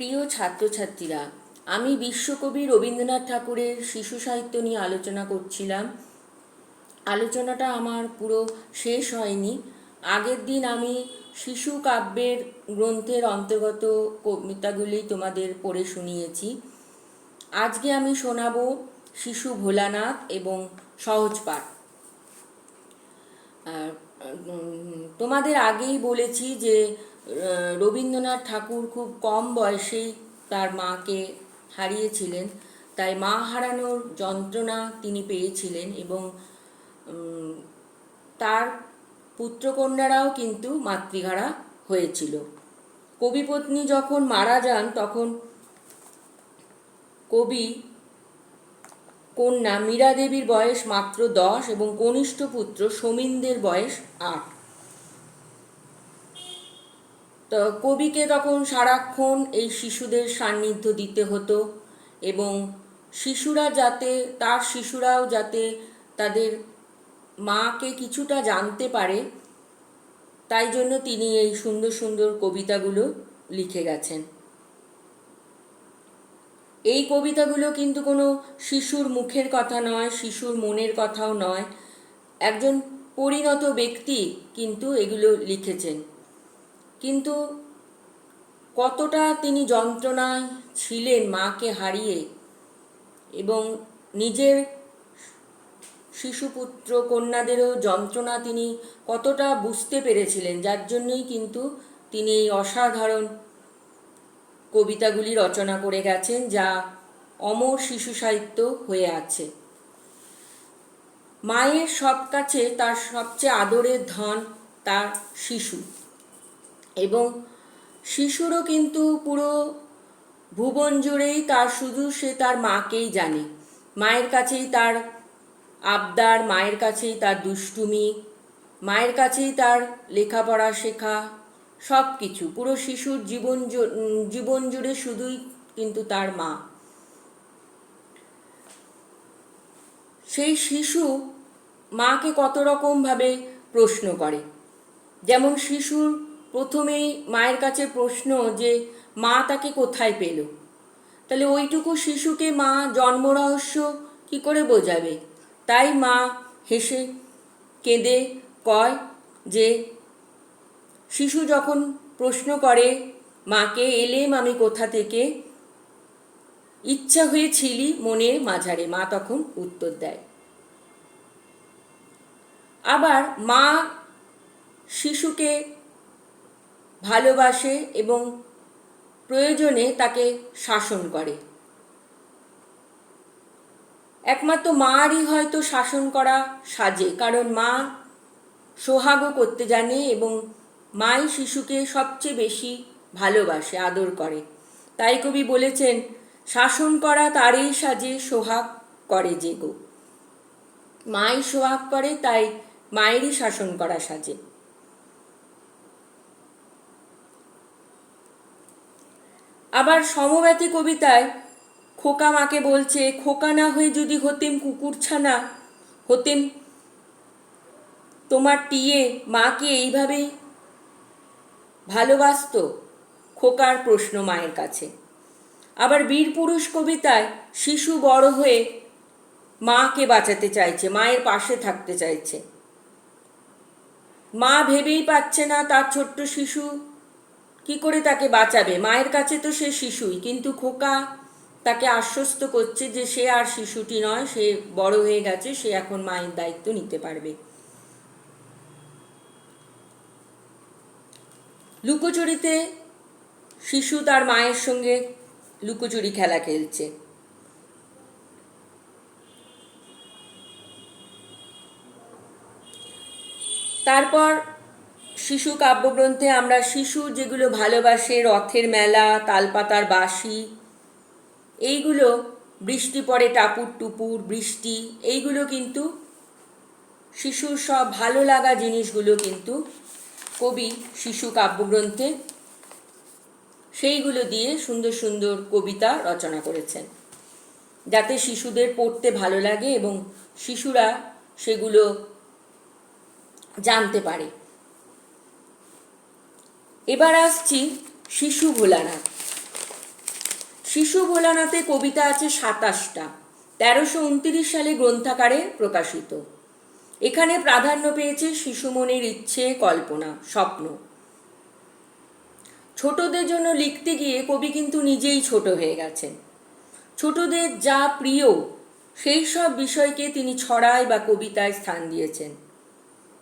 প্রিয় ছাত্রছাত্রীরা আমি বিশ্বকবি রবীন্দ্রনাথ ঠাকুরের শিশু সাহিত্য নিয়ে আলোচনা করছিলাম। আলোচনাটা আমার পুরো শেষ হয়নি। আগের দিন আমি শিশু কাব্যের গ্রন্থের অন্তর্গত কবিতাগুলি তোমাদের পড়ে শুনিয়েছি। আজকে আমি শোনাবো শিশু ভোলানাথ এবং সহজ পাঠ। আর, উম, তোমাদের আগেই বলেছি যে রবীন্দ্রনাথ ঠাকুর খুব কম বয়সেই তার মাকে হারিয়েছিলেন। তাই মা হারানোর যন্ত্রণা তিনি পেয়েছিলেন এবং তার পুত্রকন্যারাও কিন্তু মাতৃহারা হয়েছিল। কবিপত্নী যখন মারা যান, তখন কবি কন্যা মীরা দেবীর বয়স মাত্র দশ এবং কনিষ্ঠ পুত্র সমীন্দ্রের বয়স আট। তো কবিকে তখন সারাক্ষণ এই শিশুদের সান্নিধ্য দিতে হতো এবং শিশুরা যাতে, তার শিশুরাও যাতে তাদের মাকে কিছুটা জানতে পারে, তাই জন্য তিনি এই সুন্দর সুন্দর কবিতাগুলো লিখে গেছেন। এই কবিতাগুলো কিন্তু কোনো শিশুর মুখের কথা নয়, শিশুর মনের কথাও নয়। একজন পরিণত ব্যক্তি কিন্তু এগুলো লিখেছেন। কিন্তু কতটা তিনি যন্ত্রণায় ছিলেন মাকে হারিয়ে এবং নিজের শিশুপুত্র কন্যাদেরও যন্ত্রণা তিনি কতটা বুঝতে পেরেছিলেন, যার জন্যই কিন্তু তিনি এই অসাধারণ কবিতাগুলি রচনা করে গেছেন, যা অমর শিশু সাহিত্য হয়ে আছে। মায়ের সব কাছে তার সবচেয়ে আদরের ধন তার শিশু। এবং শিশুরও কিন্তু পুরো ভুবন জুড়েই তার শুধু সে তার মাকেই জানে। মায়ের কাছেই তার আবদার, মায়ের কাছেই তার দুষ্টুমি, মায়ের কাছেই তার লেখাপড়া শেখা সব কিছু পুরো শিশুর জীবন জীবন জুড়ে শুধুই কিন্তু তার মা। সেই শিশু মাকে কত রকমভাবে প্রশ্ন করে। যেমন শিশুর প্রথমেই মায়ের কাছে প্রশ্ন যে, মা তাকে কোথায় পেল? তাহলে ওইটুকু শিশুকে মা জন্ম রহস্য কি করে বোঝাবে? তাই মা হেসে, কেঁদে, কয় যে, শিশু যখন প্রশ্ন করে, মাকে এলেম আমি কোথা থেকে? ইচ্ছা হয়েছিলি মনের মাঝারে। মা তখন উত্তর দেয়। আবার মা শিশুকে ভালোবাসে এবং প্রয়োজনে তাকে শাসন করে। একমাত্র মারই হয়তো শাসন করা সাজে, কারণ মা সোহাগও করতে জানে এবং মাই শিশুকে সবচেয়ে বেশি ভালোবাসে, আদর করে। তাই কবি বলেছেন, শাসন করা তারই সাজে সোহাগ করে যে গো। মাই সোহাগ করে, তাই মায়েরই শাসন করা সাজে। আবার সমব্যথী কবিতায় খোকা মাকে বলছে, খোকা না হয়ে যদি হতেম কুকুরছানা, হতেম তোমার টিয়ে মাকে এইভাবেই ভালোবাসতো খোকার প্রশ্ন মায়ের কাছে। আবার বীর পুরুষ কবিতায় শিশু বড় হয়ে মাকে বাঁচাতে চাইছে, মায়ের পাশে থাকতে চাইছে। মা ভেবেই পাচ্ছে না তার ছোট্ট শিশু কি করে তাকে বাঁচাবে? মায়ের কাছে তো সে শিশুই, কিন্তু খোকা তাকে আশ্বস্ত করছে যে সে আর শিশুটি নয়, সে বড় হয়ে গেছে, সে এখন মায়ের দায়িত্ব নিতে পারবে। লুকোচুরিতে শিশু তার মায়ের সঙ্গে লুকোচুরি খেলা খেলছে। তারপর শিশু কাব্যগ্রন্থে আমরা শিশু যেগুলো ভালোবাসে, রথের মেলা, তালপাতার বাঁশি, এইগুলো বৃষ্টি পড়ে টাপুর টুপুর, বৃষ্টি, এইগুলো কিন্তু শিশুর সব ভালো লাগা জিনিসগুলো কিন্তু কবি শিশু কাব্যগ্রন্থে সেইগুলো দিয়ে সুন্দর সুন্দর কবিতা রচনা করেছেন। যাতে শিশুদের পড়তে ভালো লাগে এবং শিশুরা সেগুলো জানতে পারে। এবার আসছি শিশু ভোলানাথ। শিশু ভোলানাথে কবিতা আছে সাতাশটা, তেরোশো উনত্রিশ সালে গ্রন্থাকারে প্রকাশিত। এখানে প্রাধান্য পেয়েছে শিশু মনের ইচ্ছে, কল্পনা, স্বপ্ন। ছোটদের জন্য লিখতে গিয়ে কবি কিন্তু নিজেই ছোট হয়ে গেছেন। ছোটদের যা প্রিয়, সেই সব বিষয়কে তিনি ছড়ায় বা কবিতায় স্থান দিয়েছেন।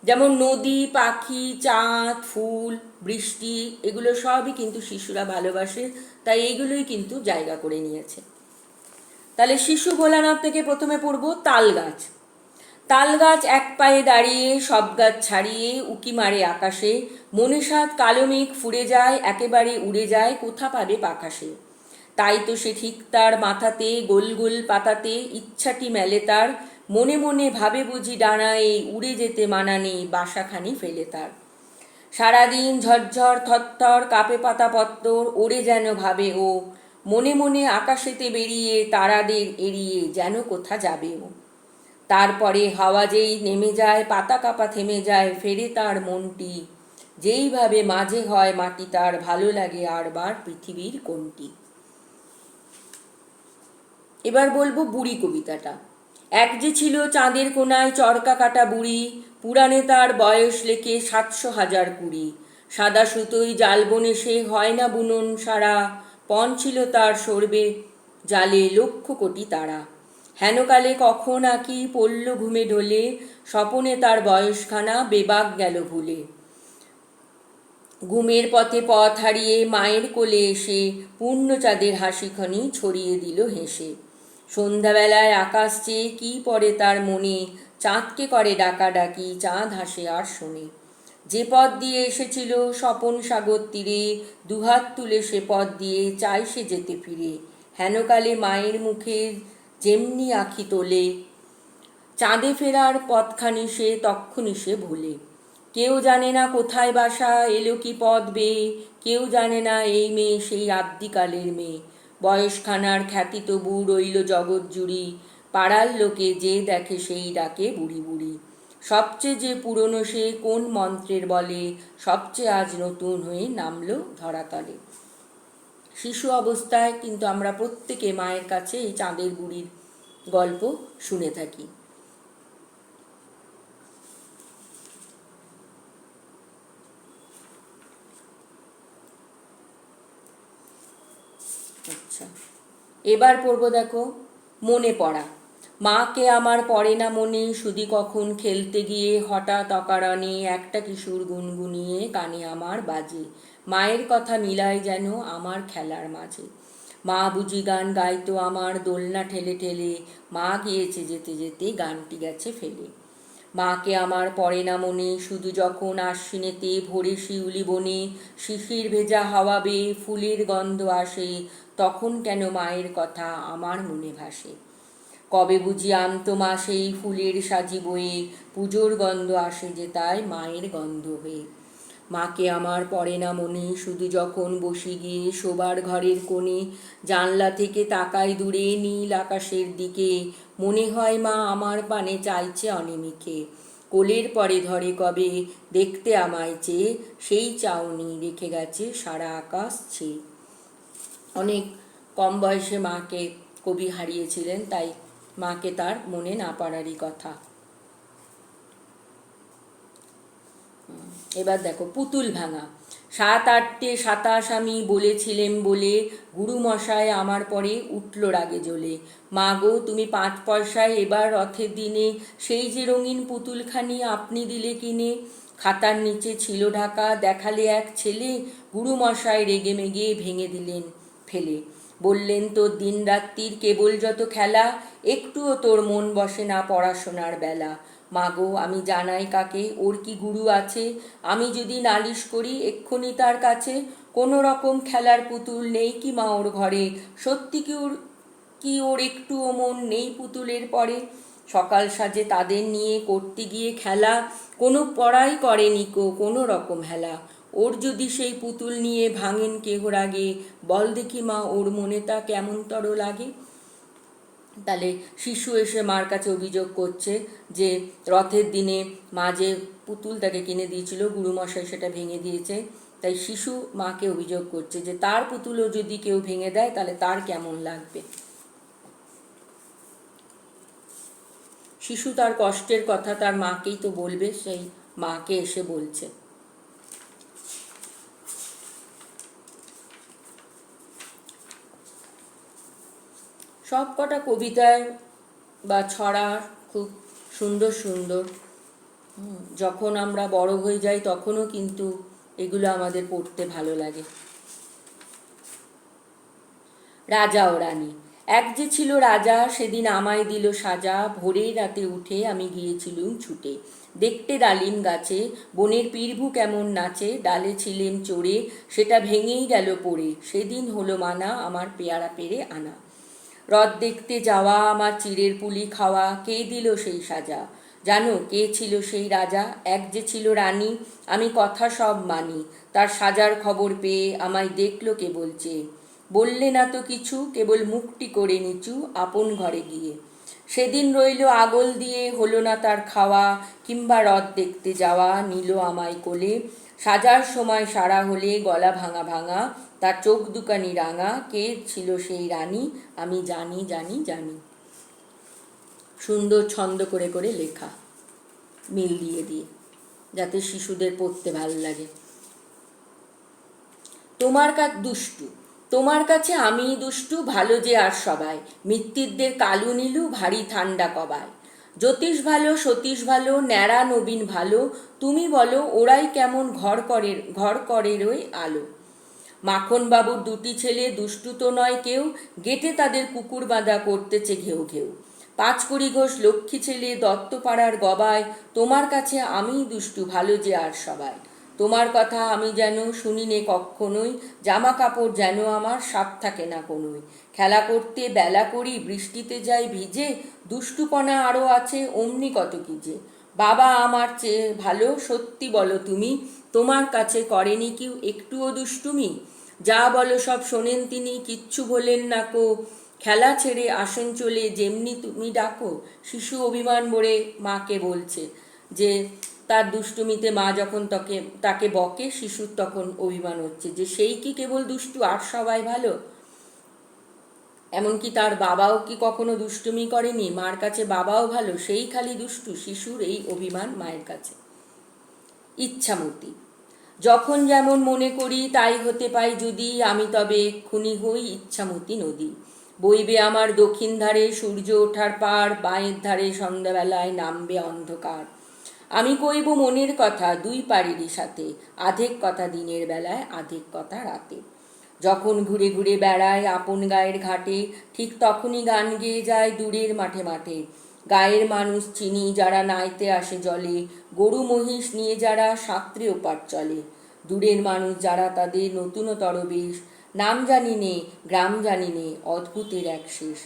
যেমন নদী, পাখি, চাঁদ, ফুল, বৃষ্টি, এগুলো সবই কিন্তু শিশুরা ভালোবাসে, তাই এইগুলোই কিন্তু জায়গা করে নিয়েছে। তাহলে শিশু ভোলানাথ থেকে প্রথমে পড়ব তাল গাছ। তাল গাছ এক পায়ে দাঁড়িয়ে, সব গাছ ছাড়িয়ে, উকি মারে আকাশে মনে সাত কালো মেঘ ফুরে যায়, একেবারে উড়ে যায় কোথা পাবে পাকাশে তাই তো সে ঠিক তার মাথাতে, গোল গোল পাতাতে, ইচ্ছাটি মেলে তার মনে মনে ভাবে বুঝি ডানায় উড়ে যেতে মানা নেই, বাসাখানি ফেলে তার। সারাদিন ঝরঝর, থরথর, কাপে পাতা পত্তর ওড়ে যেন ভাবে ও। মনে মনে আকাশেতে বেরিয়ে তারাদের এড়িয়ে যেন কোথা যাবে ও। তারপরে হাওয়া যেই নেমে যায়, পাতা কাপা থেমে যায়, ফেরে তার মনটি। যেইভাবে মাঝে হয় মাটি, তার ভালো লাগে আরবার পৃথিবীর কোনটি। এবার বলব বুড়ি কবিতাটা। এক যে ছিল চাঁদের কোনায় চরকা কাটা বুড়ি, পুরাণে তার বয়স লেখে সাতশো হাজার কুড়ি। সাদা সুতোই জাল বনে সে হয় না বুনন সারা, পণ ছিল তার সরবে, জালে লক্ষ কোটি তারা। হেনকালে কখন আকি পড়ল ঘুমে ঢোলে, স্বপনে তার বয়সখানা বেবাক গেল ভুলে। ঘুমের পথে পথ হারিয়ে মায়ের কোলে এসে পূর্ণচাঁদের হাসিখনি ছড়িয়ে দিল হেসে। সন্ধ্যাবেলায় আকাশ চেয়ে কি পড়ে তার মনে? চাঁদকে করে ডাকাডাকি, চাঁদ হাসে আর শোনে। যে পথ দিয়ে এসেছিল স্বপন সাগর তীরে, দুহাত তুলে সে পথ দিয়ে চাই সে যেতে ফিরে। হেনকালে মায়ের মুখে যেমনি আখি তোলে, চাঁদে ফেরার পথখানি সে তক্ষুনি সে ভুলে। কেউ জানে না কোথায় বাসা, এলো কি পথ বেয়ে কেউ জানে না এই মেয়ে সেই আদ্যিকালের মেয়ে। বয়সখানার খ্যাতি তবু রইল জগৎ জুড়ি, পাড়ার লোকে যে দেখে সেই ডাকে বুড়ি বুড়ি। সবচেয়ে যে পুরনো সে কোন মন্ত্রের বলে, সবচেয়ে আজ নতুন হয়ে নামলো ধরাতলে। শিশু অবস্থায় কিন্তু আমরা প্রত্যেকে মায়ের কাছে এই চাঁদের বুড়ির গল্প শুনে থাকি আচ্ছা এবার পড়ব দেখো, মনে পড়া। মাকে আমার পড়ে না মনে শুধু কখন খেলতে গিয়ে হঠাৎ অকারণে একটা কিশোর গুনগুনিয়ে কানে আমার বাজে। মায়ের কথা মিলায় যেন আমার খেলার মাঝে। মা বুঝি গান গাইতো আমার দোলনা ঠেলে ঠেলে, মা গিয়েছে যেতে যেতে গানটি গেছে ফেলে। মাকে আমার পড়ে না মনে, শুধু যখন আশ্বিনেতে ভোরে শিউলি বনে, শিশির ভেজা হাওয়া বেয়ে ফুলের গন্ধ আসে তখন কেন মায়ের কথা আমার মনে ভাসে? কবে বুঝি আমতো মা সেই ফুলের সাজি বয়ে, পুজোর গন্ধ আসে যে তাই মায়ের গন্ধ হয়ে। মাকে আমার পড়ে না মনে, শুধু যখন বসে গিয়ে শোবার ঘরের কোণে, জানলা থেকে তাকাই দূরে নীল আকাশের দিকে, মনে হয় মা আমার পানে চাইছে অনিমিকে। কোলের পরে ধরে কবে, দেখতে আমায় চেয়ে, সেই চাউনি রেখে গেছে সারা আকাশ ছেয়ে। অনেক কম বয়সে মাকে কবি হারিয়েছিলেন, তাই মাকে তার মনে না পারারই কথা। এবার দেখো, পুতুল ভাঙা। সাত আটটে সাতাশ আমি বলেছিলেন বলে গুরুমশায় আমার পরে উঠল রাগে জ্বলে। মা গো, তুমি পাঁচ পয়সায় এবার রথের দিনে সেই যে রঙিন পুতুলখানি আপনি দিলে কিনে? খাতার নিচে ছিল ঢাকা, দেখালে এক ছেলে, গুরুমশায় রেগে মেগে ভেঙে দিলেন। ফেলে। বললেন, তোর দিন রাত্রির কেবল যত খেলা, একটুও তোর মন বসে না পড়াশোনার বেলা। মাগো, আমি জানাই কাকে, ওর কি গুরু আছে? আমি যদি নালিশ করি, এক্ষুনি তার কাছে। কোনো রকম খেলার পুতুল নেই কি মা ওর ঘরে? সত্যি কি ওর কি ওর একটুও মন নেই পুতুলের পরে? সকাল সাজে তাদের নিয়ে করতে গিয়ে খেলা। কোনো পড়াই করেনি কো, কোনো রকম হেলা। ওর যদি সেই পুতুল নিয়ে ভাঙেন কেহ রাগে, বল দেখি মা ওর মনে তা কেমনতর লাগে? তাহলে শিশু এসে মার কাছে অভিযোগ করছে যে রথের দিনে মা যে পুতুল তাকে কিনে দিয়েছিল, গুরুমশাই সেটা ভেঙে দিয়েছে। তাই শিশু মাকে অভিযোগ করছে যে তার পুতুলও যদি কেউ ভেঙে দেয়, তাহলে তার কেমন লাগবে? শিশু তার কষ্টের কথা তার মাকেই তো বলবে, সেই মাকে এসে বলছে। সব কটা কবিতায় বা ছড়া খুব সুন্দর সুন্দর। যখন আমরা বড় হয়ে যাই তখনও কিন্তু এগুলো আমাদের পড়তে ভালো লাগে। রাজা ও রানী, এক যে ছিল রাজা সেদিন আমায় দিল সাজা, ভোরের রাতে উঠে আমি গিয়েছিলুম ছুটে। দেখতে ডালিম গাছে, বনের পীরভু কেমন নাচে, ডালে ছিলেম চড়ে, সেটা ভেঙেই গেল পড়ে। সেদিন হলো মানা, আমার পেয়ারা পেরে আনা। হ্রদ দেখতে যাওয়া, আমার চিড়ের পুলি খাওয়া, কে দিল সেই সাজা? জানো কে ছিল সেই রাজা? এক যে ছিল রানী, আমি কথা সব মানি। তার সাজার খবর পেয়ে আমায় দেখল কে বলছে বললে না তো কিছু, কেবল মুখটি করে নিচু, আপন ঘরে গিয়ে। সেদিন রইল আগল দিয়ে, হলো না তার খাওয়া, কিংবা হ্রদ দেখতে যাওয়া, নিল আমায় কোলে। সাজার সময় সারা হলে গলা ভাঙা ভাঙা তার চোখ দুকানি রাঙা, কে ছিল সেই রানী? আমি জানি জানি জানি। সুন্দর ছন্দ করে করে লেখা, মিল দিয়ে দিয়ে, যাতে শিশুদের পড়তে ভালো লাগে। তোমার কাছে দুষ্টু, তোমার কাছে আমি দুষ্টু, ভালো যে আর সবাই। মৃত্যুদের কালু নীলু, ভারী ঠান্ডা কবায় জ্যোতিষ ভালো, সতীশ ভালো, ন্যাড়া, নবীন ভালো, তুমি বলো, ওরাই কেমন ঘর করে ঘর করে আলো। মাখনবাবুর দুটি ছেলে দুষ্টু তো নয় কেউ, গেটে তাদের কুকুর বাঁধা করতেছে ঘেউ ঘেউ। পাঁচকুড়ি ঘোষ লক্ষ্মী ছেলে দত্তপাড়ার গবায়, তোমার কাছে আমিই দুষ্টু, ভালো যে আর সবাই। তোমার কথা আমি যেন শুনি নে কখনোই জামা কাপড় যেন আমার সাপ থাকে না কোনোই। খেলা করতে বেলা করি, বৃষ্টিতে যাই ভিজে, দুষ্টুপনা আরও আছে অমনি কত কি যে। বাবা আমার চেয়ে ভালো, সত্যি বলো তুমি, তোমার কাছে করেনি কেউ একটুও দুষ্টুমি? যা বলো সব শোনেন তিনি, কিচ্ছু বলেন না কো। খেলা ছেড়ে আসেন চলে যেমনি তুমি ডাকো, শিশু অভিমান বলে মাকে বলছে যে, তার দুষ্টুমিতে মা যখন তাকে তাকে বকে, শিশুর তখন অভিমান হচ্ছে যে, সেই কি কেবল দুষ্টু, আর সবাই ভালো? এমনকি তার বাবাও কি কখনো দুষ্টুমি করেনি? মার কাছে বাবাও ভালো, সেই খালি দুষ্টু, শিশুর এই অভিমান মায়ের কাছে। ইচ্ছামতি যখন যেমন মনে করি, তাই হতে পাই যদি, আমি তবে এক্ষুনি হই ইচ্ছামতি নদী। বইবে আমার দক্ষিণ ধারে সূর্য ওঠার পার, বাঁয়ের ধারে সন্ধ্যাবেলায় নামবে অন্ধকার। আমি কইব মনের কথা দুই পাড়িরই সাথে, আধেক কথা দিনের বেলায়, আধেক কথা রাতে। যখন ঘুরে ঘুরে বেড়ায় আপন গায়ের ঘাটে, ঠিক তখনই গান গেয়ে যায় দূরের মাঠে মাঠে। গায়ের মানুষ চিনি যারা নাইতে আসে জলে, গরু মহিষ নিয়ে যারা সাঁতরে ওপার চলে। দূরের মানুষ যারা তাদের নতুনতর বেশ, নাম জানি নে, গ্রাম জানি নে, অদ্ভুতের এক শেষ।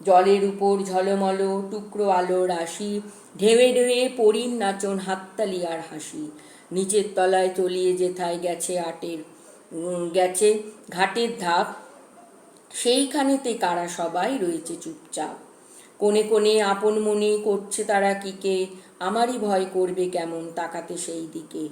জলের উপর ঝলমল টুকরো আলো রাশি, ঢেউয়ে ঢেউয়ে পরিন নাচন হাততালি আর হাসি। নিচের তলায় তলিয়ে যেথায় গেছে আটের গেছে ঘাটের ধাপ, সেইখানেতে কারা সবাই রয়েছে চুপচাপ। কোণে কোণে আপন মনে করছে তারা কিকে আমারই ভয় করবে কেমন তাকাতে সেই দিকে।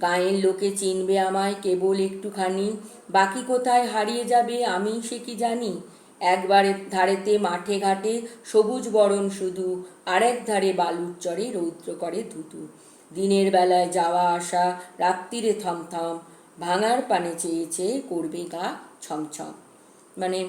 গায়ের লোকে চিনবে আমায় কেবল একটুখানি। বাকি কোথায় হারিয়ে যাবে আমি সে কি জানি? একবারে ধারেতে, মাঠে ঘাটে সবুজ বরণ শুধু, আরেক ধারে বালুর চরে রৌদ্র করে ধুতু দিনের বেলায় যাওয়া আসা, রাত্রিরে থমথম, ভাঙার পানে চেয়ে চেয়ে করবে গা ছমছম। মানে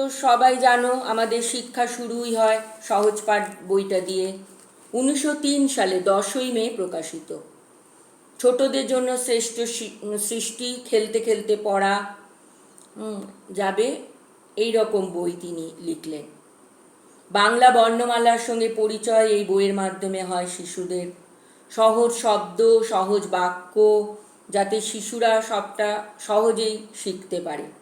তো সবাই জানো আমাদের শিক্ষা শুরুই হয় সহজ পাঠ বইটা দিয়ে। উনিশশো তিন সালে দশই মে প্রকাশিত। ছোটদের জন্য শ্রেষ্ঠ সৃষ্টি খেলতে খেলতে পড়া। যাবে এই রকম বই তিনি লিখলেন। বাংলা বর্ণমালার সঙ্গে পরিচয় এই বইয়ের মাধ্যমে হয় শিশুদের। সহজ শব্দ, সহজ বাক্য, যাতে শিশুরা সবটা সহজেই শিখতে পারে।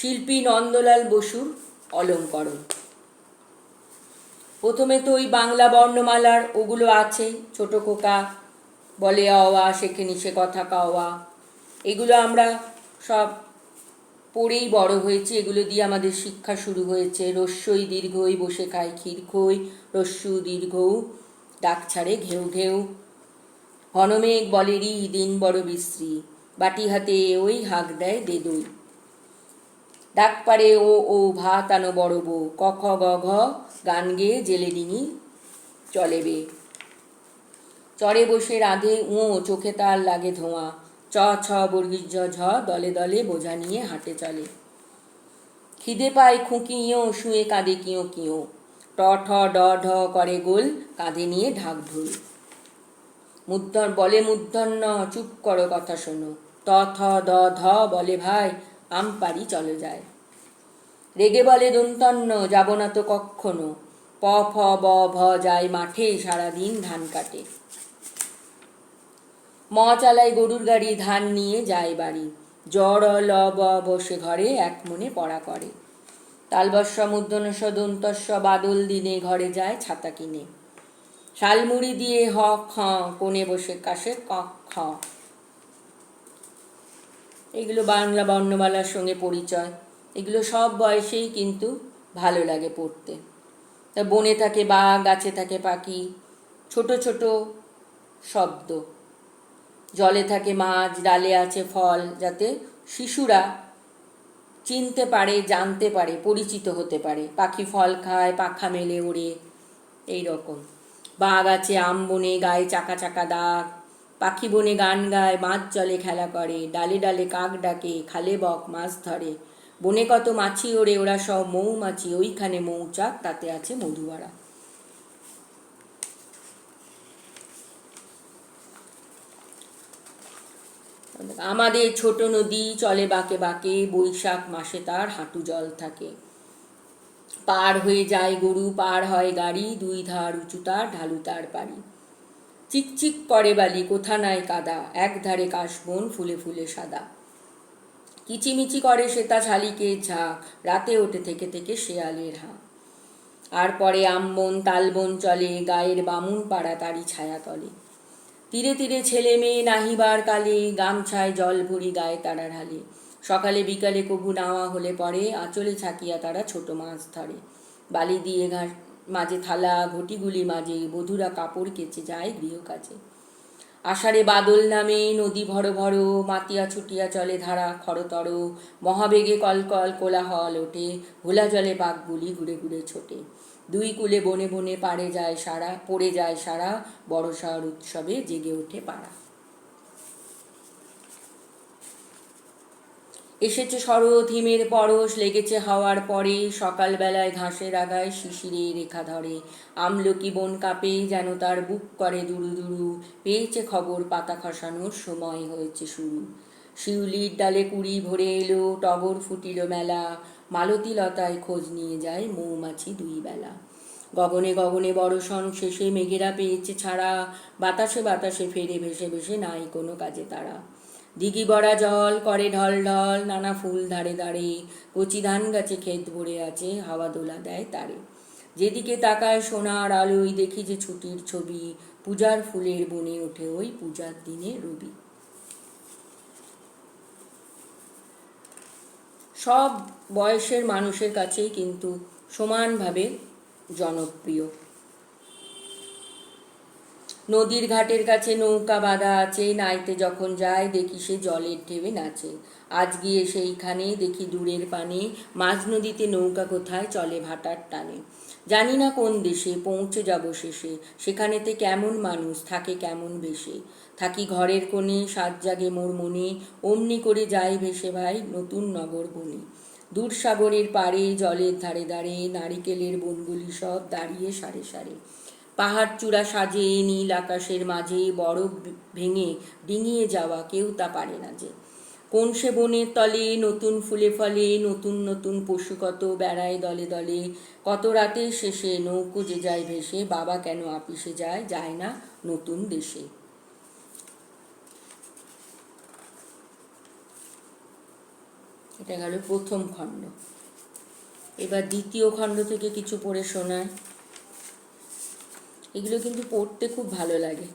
শিল্পী নন্দলাল বসুর অলঙ্করণ। প্রথমে তো ওই বাংলা বর্ণমালার ওগুলো আছে, ছোট খোকা, বলে অওয়া, শেখে নিশে কথা কাওয়া। এগুলো আমরা সব পড়েই বড় হয়েছে, এগুলো দিয়ে আমাদের শিক্ষা শুরু হয়েছে। রস্যই দীর্ঘই, বসে খায় ক্ষীর খই, রস্যু দীর্ঘৌ ডাক ছাড়ে ঘেউ ঘেউ। হনমেঘ বলেরই, দিন বড় বিশ্রী, বাটি হাতে ওই হাঁক দেয় দেদই। ডাক পারে ও ও ভাত আনো বড় বউ। ক, খ, গ, ঘ, গান গেয়ে জেলে ডিঙি চলে বে। চরে বসে রাধে ও চোখে তার লাগে ধোঁয়া। চ, ছ বর্গির ঝ দলে দলে বোঝা নিয়ে হাঁটে চলে। খিদে পায় খুঁকি ইয়ো, শুয়ে কাঁদে কিঁয়ো কিঁয়ো। ট, ঠ, ড, ঢ করে গোল, কাঁধে নিয়ে ঢাক ঢোল। মুদ্ধন বলে মূর্ধন্য চুপ করো কথা শোনো। ত, থ, দ, ধ, বলে ভাই আম পারি চলে যায়। রেগে বলে দন্তন্য যাব না তো কক্ষনো। প, ফ, ব, ভ যায় মাঠে, সারাদিন ধান কাটে। ম চালায় গরুর গাড়ি, ধান নিয়ে যায় বাড়ি। জ্বর ল, ব বসে ঘরে, এক মনে পড়া করে। তালবস্য মূর্ধনস্য দন্তস্য, বাদল দিনে ঘরে যায় ছাতা কিনে। শালমুড়ি দিয়ে হ, খ, কোণে বসে কাশে ক, খ। এগুলো বাংলা বর্ণমালার সঙ্গে পরিচয়। এগুলো সব বয়সেই কিন্তু ভালো লাগে পড়তে। তা বনে থাকে বাঘ, গাছে থাকে পাখি, ছোট ছোট শব্দ। জলে থাকে মাছ, ডালে আছে ফল, যাতে শিশুরা চিনতে পারে, জানতে পারে, পরিচিত হতে পারে। পাখি ফল খায়, পাখা মেলে ওড়ে এই রকম বাঘ আছে আম বনে, গায়ে চাকা চাকা দাগ। পাখি বনে গান গায় মাছ জলে খেলা করে, ডালে ডালে কাক ডাকে, খালে বক, মাছ ধরে। বনে কত মাছি ওড়ে, ওরা সব মৌমাছি, ওইখানে মৌচাক, তাতে আছে মধুয়ারা আমাদের ছোট নদী চলে বাঁকে বাঁকে, বৈশাখ মাসে তার হাঁটু জল থাকে। পার হয়ে যায় গরু, পার হয় গাড়ি, দুই ধার উঁচু তার, ঢালু তার পাড়ি চিকচিক করে বালি, কোথা নাই কাদা এক ধারে কাশবন ফুলে ফুলে সাদা। কিচিমিচি করে সে তা শালিকে ঝাঁক, রাতে ওঠে থেকে থেকে শেয়ালের হাঁ আর পরে আমবন তালবন চলে, গায়ের বামুন পাড়া তারি ছায়া তলে। তীরে তীরে ছেলে মেয়ে নাহিবার কালে, গামছায় জল ভরি গায়ে তারা ঢালে সকালে বিকালে কবু নাওয়া হলে পরে আঁচলে ছাকিয়া তারা ছোট মাছ ধরে। বালি দিয়ে মাঝে থালা ঘটিগুলি মাঝে বধুরা কাপড় কেচে যায় গৃহকাজে আষাঢ়ে বাদল নামে, নদী ভর ভর, মাতিয়া ছুটিয়া চলে ধারা খরতর, মহাবেগে কলকল কোলাহল ওঠে ভোলা জলে বাঘগুলি ঘুরে ঘুরে ছোটে। দুই কুলে বনে বনে পাড়ে যায় সারা, পড়ে যায় সারা, বড় বড়সার উৎসবে জেগে ওঠে পাড়া। এসেছে শরৎ, হিমের পরশ, লেগেছে হাওয়ার পরে, সকালবেলায় ঘাসের আগায় শিশিরে রেখা ধরে। আমলকি বন কাঁপে যেন তার বুক করে দুরু দুরু। পেয়েছে খবর পাতা খসানোর সময় হয়েছে শুরু। শিউলির ডালে কুড়ি ভরে এলো, টগর ফুটিল মেলা। মালতী লতায় খোঁজ নিয়ে যায় মৌমাছি দুই বেলা। গগনে গগনে বড়সন শেষে মেঘেরা পেয়েছে ছাড়া। বাতাসে বাতাসে ফেরে ভেসে ভেসে নাই কোনো কাজে তারা। দিঘি বড়া জল করে ঢল ঢল, নানা ফুল ধারে ধারে। কচি ধান গাছে ক্ষেত ভরে আছে, হাওয়া দোলা দেয় তারে। যেদিকে তাকায় সোনার আলোয় দেখি যে ছুটির ছবি, পূজার ফুলের বনে ওঠে ওই পূজার দিনে রবি। সব বয়সের মানুষের কাছেই কিন্তু সমানভাবে জনপ্রিয়। নদীর ঘাটের কাছে নৌকা বাঁধা আছে। নাইতে যখন যায়, দেখি সে জলের ঢেবে নাচে। আজ গিয়ে সেইখানে দেখি দূরের পানে, মাঝ নদীতে নৌকা কোথায় চলে ভাটার টানে। জানি না কোন দেশে পৌঁছে যাব শেষে, সেখানেতে কেমন মানুষ, থাকে কেমন বেশে। থাকি ঘরের কোণে, সাত জাগে মোর মনে, অমনি করে যাই ভেসে ভাই নতুন নগর বনে। দূর সাগরের পাড়ে, জলের ধারে ধারে, নারিকেলের বনগুলি সব দাঁড়িয়ে সারে সারে। পাহাড় চূড়া সাজে নীল আকাশের মাঝে বরফ ভেঙে ডিঙিয়ে যাওয়া কেউ তা পারে না যে। কোন সে বনের তলে, নতুন ফুলে ফলে, নতুন নতুন পশু কত বেড়ায় দলে দলে, কত রাতে শেষে নৌকো যে যায় ভেসে, বাবা কেন আপিসে যায় যায় না নতুন দেশে? এটা গেল প্রথম খণ্ড। এবার দ্বিতীয় খণ্ড থেকে কিছু পড়ে শোনায়। এগুলো কিন্তু পড়তে খুব ভালো লাগে।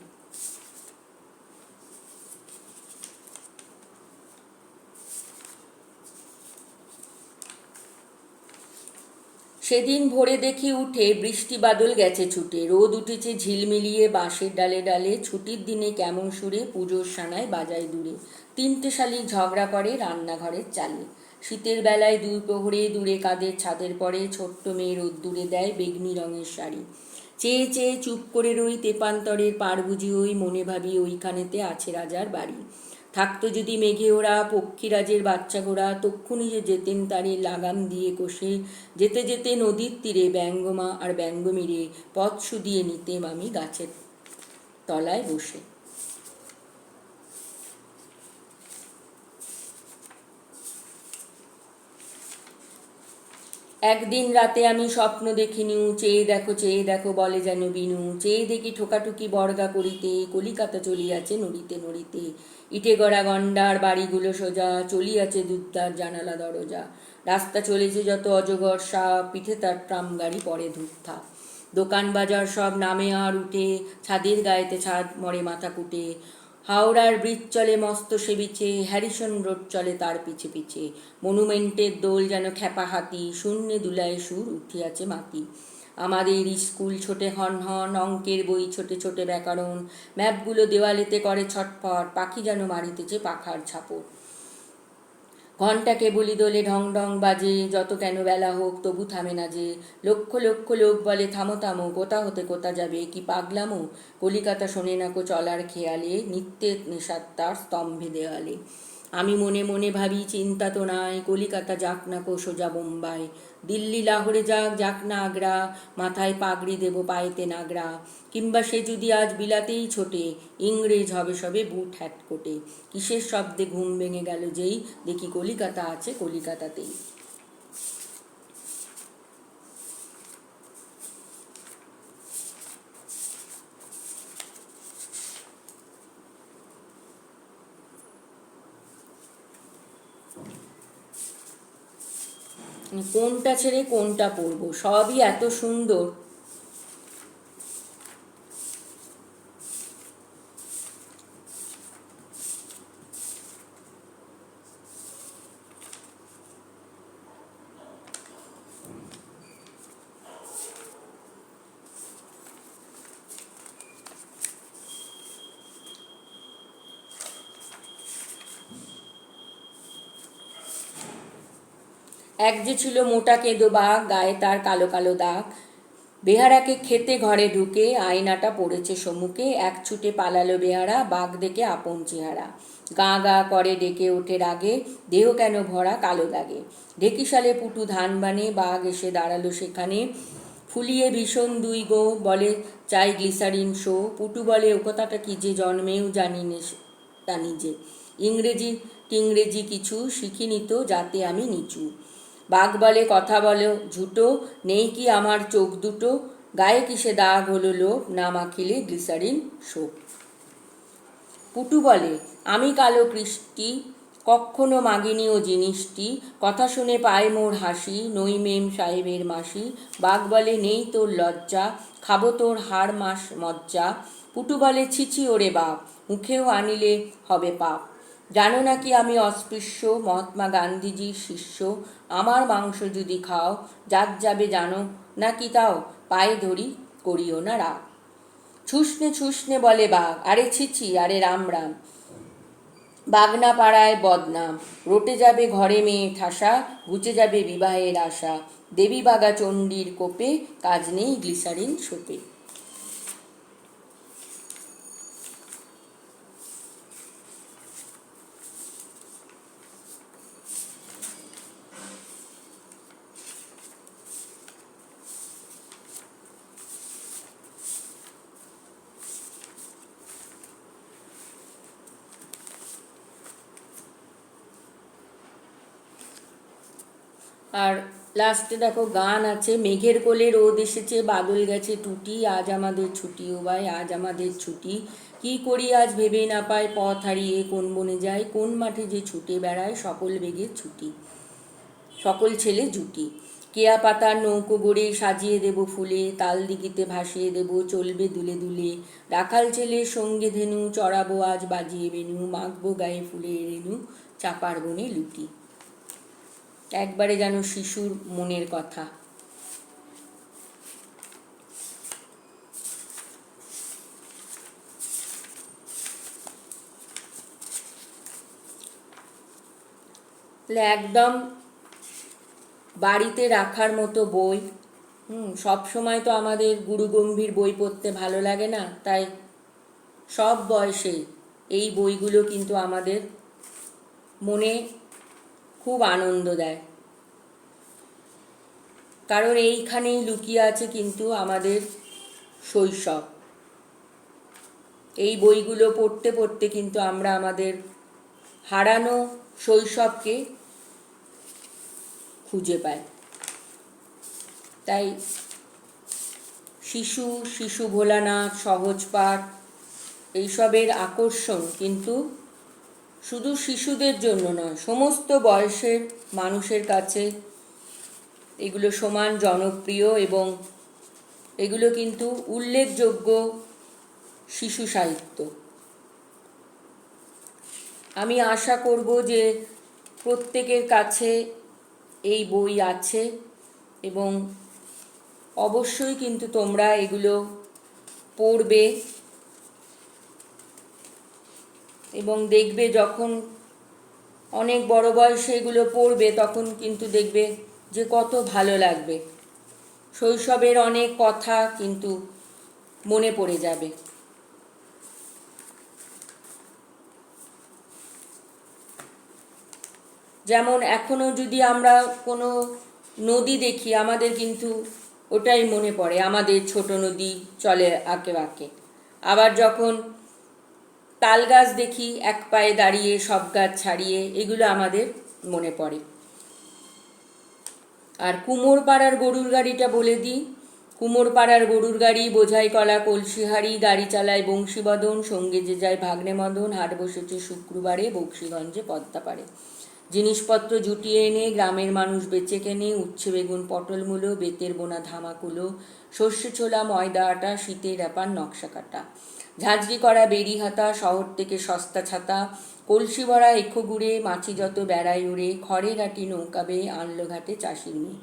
সেদিন ভোরে দেখি উঠে বৃষ্টি বাদল গেছে ছুটে। রোদ উঠেছে ঝিলমিলিয়ে, বাঁশের ডালে ডালে। ছুটির দিনে কেমন সুরে পুজোর সানায় বাজায় দূরে। তিনটে শালিক ঝগড়া করে রান্নাঘরের চালে। শীতের বেলায় দুই প্রহরে দূরে কাদের ছাদের পরে ছোট্ট মেয়ে রোদ্দুরে দেয় বেগনি রঙের শাড়ি। চেয়ে চেয়ে চুপ করে রই তেপান্তরের পার বুঝি ওই মনে ভাবি ওইখানেতে আছে রাজার বাড়ি। থাকতো যদি মেঘে ওরা, পক্ষীরাজের বাচ্চা ঘোড়া তক্ষুনি যে যেতেন তারে লাগাম দিয়ে কষে। যেতে যেতে নদীর তীরে ব্যঙ্গমা আর ব্যঙ্গমিরে পথ শুধিয়ে নিতেম আমি গাছের তলায় বসে। একদিন রাতে আমি স্বপ্ন দেখিনি, চেয়ে দেখো চেয়ে দেখো বলে যেন বিনু। চেয়ে দেখি ঠোকাঠুকি বর্গা করিতে, কলিকাতা চলিয়াছে নড়িতে নড়িতে ইটে গড়া গন্ডার বাড়িগুলো সোজা, চলিয়াছে দুধদার জানালা দরজা। রাস্তা চলেছে যত অজগর সাপ, পিঠে তার ট্রাম গাড়ি পরে ধূপথা। দোকান বাজার সব নামে আর উঠে, ছাদের গায়েতে ছাদ মরে মাথা কুটে। হাওড়ার ব্রিজ চলে, মস্ত সে বিচে হ্যারিসন রোড চলে তার পিছে পিছে। মনুমেন্টের দোল যেন খ্যাপা হাতি, শূন্যে দুলায় সুর উঠিয়াছে মাতি আমাদের স্কুল ছোটে হন হন, অঙ্কের বই ছোটে ছোটে ব্যাকরণ, ম্যাপগুলো দেওয়ালেতে করে ছটফট, পাখি যেন মারিতেছে পাখার ছাপট। ঘন্টাকে বলি দোলে ঢং ঢং বাজে, যত কেন বেলা হোক তবু থামে না যে। লক্ষ লক্ষ লোক বলে, থামো থামো, কোথা হতে কোথা যাবে, কি পাগলামো? কলিকাতা শোনে না কো চলার খেয়ালে নিত্যের নেশার তার স্তম্ভে দেওয়ালে আমি মনে মনে ভাবি, চিন্তা তো নাই, কলিকাতা যাক না কো সোজা বোম্বাই। দিল্লি লাহোরে যাক যাক না আগ্রা মাথায় পাগড়ি দেব, পায়েতে নাগরা। কিংবা সে যদি আজ বিলাতেই ছোটে, ইংরেজ হবে সবে বুট হ্যাট কোটে কিসের শব্দে ঘুম ভেঙে গেল যেই? দেখি কলিকাতা আছে কলিকাতাতেই। কোনটা ছেড়ে কোনটা পরবো? সবই এত সুন্দর। এক যে ছিল মোটা কেঁদো বাঘ, গায়ে তার কালো কালো দাগ। বেহারাকে খেতে ঘরে ঢুকে আয়নাটা পড়েছে সম্মুখে, এক ছুটে পালালো বেহারা, বাঘ দেখে আপন চেহারা। গা গা করে ডেকে ওঠে রাগে, দেহ কেন ভরা কালো দাগে। ঢেকিশালে পুটু ধান বানে, বাঘ এসে দাঁড়াল সেখানে। ফুলিয়ে ভীষণ দুই গো, বলে, চাই গ্লিসারিন শো। পুটু বলে, ও কথাটা কি যে জন্মেও জানি তা নিজে ইংরেজি টিংরেজি কিছু শিখিনি তো, যাতে আমি নিচু। বাঘ বলে, কথা বলো, ঝুটো, নেই কি আমার চোখ দুটো? গায়ে কিসে দাগ হলো লোক না মাখিলে গ্লিসারিন শোক। পুটু বলে, আমি কালো কৃষ্টি, কখনো মাগিনি ও জিনিসটি। কথা শুনে পায় মোর হাসি, নই মেম সাহেবের মাসি। বাঘ বলে, নেই তোর লজ্জা, খাব তোর হাড় মাস মজ্জা। পুটু বলে ছিছি ওরে বাপ, মুখেও আনিলে হবে পাপ। জানো নাকি আমি অস্পৃশ্য, মহাত্মা গান্ধীজির শিষ্য? আমার মাংস যদি খাও যাত যাবে জানো? নাকি তাও পায়ে ধরি করিও না রাগ। ছুসনে ছুসনে বলে বাঘ, আরে ছিছি আরে রাম রাম। বাগনা পাড়ায় বদনাম, রোটে যাবে ঘরে মেয়ে ঠাসা ঘুচে যাবে বিবাহের আশা। দেবী বাগা চণ্ডীর কোপে, কাজ নেই গ্লিসারিন সোপে। আর লাস্টে দেখো গান আছে, মেঘের কোলে রোদ এসেছে, বাদল গেছে টুটি, আজ আমাদের ছুটি ও ভাই, আজ আমাদের ছুটি। কি করি আজ ভেবে না পায়, পথ হারিয়ে কোন বনে যায় কোন মাঠে যে ছুটে বেড়ায়, সকল বেগে ছুটি। সকল ছেলে জুটি। কেয়া পাতার নৌকো গড়ে সাজিয়ে দেব ফুলে, তাল দিঘিতে ভাসিয়ে দেব, চলবে দুলে দুলে। রাখাল ছেলে সঙ্গে ধেনু, চড়াবো আজ বাজিয়ে বেনু, মাখবো গায়ে ফুলে রেনু চাপার বনে লুটি। একবারে যেন শিশুর মনের কথা। একদম বাড়িতে রাখার মতো বই। হুম, সব সময় তো আমাদের গুরু গম্ভীর বই পড়তে ভালো লাগে না, তাই সব বয়সে এই বইগুলো কিন্তু আমাদের মনে খুব আনন্দ দেয়। কারণ এইখানেই লুকিয়ে আছে কিন্তু আমাদের শৈশব। এই বইগুলো পড়তে পড়তে কিন্তু আমরা আমাদের হারানো শৈশবকে খুঁজে পাই। তাই শিশু শিশু ভোলানাথ সহজ পাঠ এইসবের আকর্ষণ কিন্তু শুধু শিশুদের জন্য নয়, সমস্ত বয়সের মানুষের কাছে এগুলো সমান জনপ্রিয় এবং এগুলো কিন্তু উল্লেখযোগ্য শিশু সাহিত্য। আমি আশা করব যে প্রত্যেকের কাছে এই বই আছে এবং অবশ্যই কিন্তু তোমরা এগুলো পড়বে। এবং দেখবে যখন অনেক বড় বয়সে এগুলো পড়বে, তখন কিন্তু দেখবে যে কত ভালো লাগবে। শৈশবের অনেক কথা কিন্তু মনে পড়ে যাবে। যেমন এখনও যদি আমরা কোনো নদী দেখি, আমাদের কিন্তু ওটাই মনে পড়ে, আমাদের ছোট নদী চলে আঁকে বাঁকে। আবার যখন তাল গাছ দেখি, এক পায়ে দাঁড়িয়ে, সব গাছ ছাড়িয়ে, এগুলো আমাদের মনে পড়ে। আর কুমোর পাড়ার গরুর গাড়িটা বলে দিই। কুমোর পাড়ার গরুর গাড়ি বোঝাই কলা কলসিহারি গাড়ি চালায় বংশীবদন, সঙ্গে যে যায় ভাগ্নে মদন হাট বসেছে শুক্রবারে বক্সিগঞ্জে পদ্মা পারে জিনিসপত্র জুটিয়ে এনে গ্রামের মানুষ বেচে কেনে, উচ্ছে, বেগুন, পটল মূলো, বেতের বোনা, ধামাকুলো, সর্ষে, ছোলা, ময়দা, আটা, শীতের ব্যাপার, নকশা কাটা। ঝাঁঝরি করা বেরি হাতা, শহর থেকে সস্তা ছাতা, কলসি ভরা এখো গুড়ে, মাছি যত বেড়ায় উড়ে খড়ের আটি নৌকা বেয়ে আনলো ঘাটে চাষির মেয়ে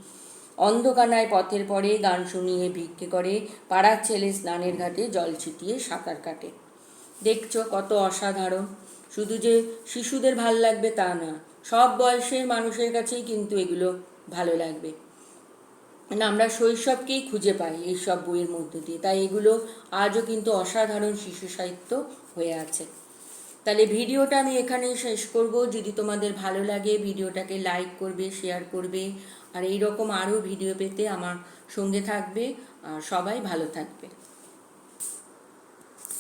অন্ধকানায় পথের পরে গান শুনিয়ে ভিক্ষে করে, পাড়ার ছেলে স্নানের ঘাটে জল ছিটিয়ে সাঁতার কাটে। দেখছ কত অসাধারণ। শুধু যে শিশুদের ভালো লাগবে তা না, সব বয়সের মানুষের কাছেই কিন্তু এগুলো ভালো লাগবে। মানে আমরা শৈশবকেই খুঁজে পাই এই সব বইয়ের মধ্য দিয়ে। তাই এগুলো আজও কিন্তু অসাধারণ শিশু সাহিত্য হয়ে আছে। তাহলে ভিডিওটা আমি এখানেই শেষ করব। যদি তোমাদের ভালো লাগে, ভিডিওটাকে লাইক করবে শেয়ার করবে, আর এই রকম আরও ভিডিও পেতে আমার সঙ্গে থাকবে। আর সবাই ভালো থাকবে।